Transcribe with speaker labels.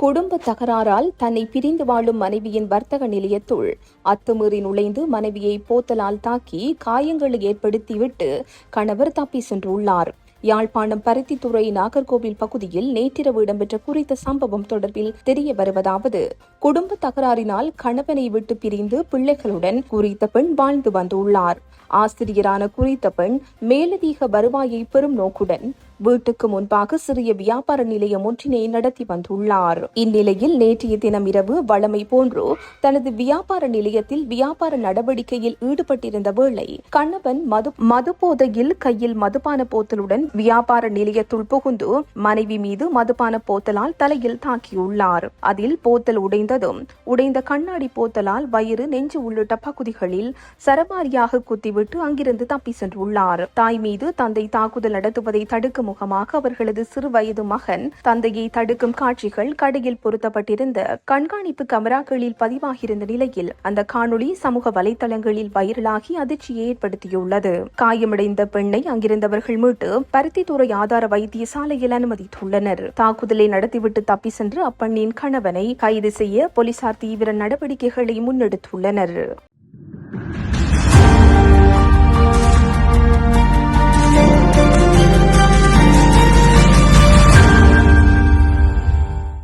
Speaker 1: குடும்ப தகராறால் தன்னை பிரிந்து வாழும் மனைவியின் வர்த்தக நிலையத்துள் அத்துமீறி நுழைந்து மனைவியை போத்தலால் தாக்கி காயங்களை ஏற்படுத்திவிட்டு கணவர் தப்பி சென்றுள்ளார். யாழ்ப்பாணம் பருத்தித்துறை நாகர்கோவில் பகுதியில் நேற்றிரவு இடம்பெற்ற குறித்த சம்பவம் தொடர்பில் தெரிய வருவதாவது குடும்ப தகராறினால் கணவனை விட்டு பிரிந்து பிள்ளைகளுடன் குறித்த பெண் வாழ்ந்து வந்துள்ளார். ஆசிரியரான குறித்த பெண் மேலதிக வருவாயை பெறும் நோக்குடன் வீட்டுக்கு முன்பாக சிறிய வியாபார நிலையம் ஒன்றினை நடத்தி வந்துள்ளார். இந்நிலையில் நேற்றைய தினம் இரவு வழமை போன்று தனது வியாபார நிலையத்தில் வியாபார நடவடிக்கையில் ஈடுபட்டிருந்த வேளை கணவன் மது மது போதையில் கையில் மதுபான போத்தலுடன் வியாபார நிலையத்துள் புகுந்து மனைவி மீது மதுபான போத்தலால் தலையில் தாக்கியுள்ளார். அதில் போத்தல் உடைந்ததும் உடைந்த கண்ணாடி போத்தலால் வயிறு நெஞ்சு உள்ளிட்ட பகுதிகளில் சரமாரியாக குத்திவிட்டு அங்கிருந்து தப்பி சென்றுள்ளார். தாய் மீது தந்தை தாக்குதல் நடத்துவதை தடுக்கும் முகமாக அவர்களது சிறு வயது மகன் தந்தையை தடுக்கும் காட்சிகள் கடையில் பொருத்தப்பட்டிருந்த கண்காணிப்பு கமராக்களில் பதிவாகியிருந்த நிலையில் அந்த காணொளி சமூக வலைதளங்களில் வைரலாகி அதிர்ச்சியை ஏற்படுத்தியுள்ளது. காயமடைந்த பெண்ணை அங்கிருந்தவர்கள் மீட்டு பருத்தித்துறை ஆதார வைத்தியசாலையில் அனுமதித்துள்ளனர். தாக்குதலை நடத்திவிட்டு தப்பி சென்று அப்பெண்ணின் கணவனை கைது செய்ய போலீசார் தீவிர நடவடிக்கைகளை முன்னெடுத்துள்ளனர்.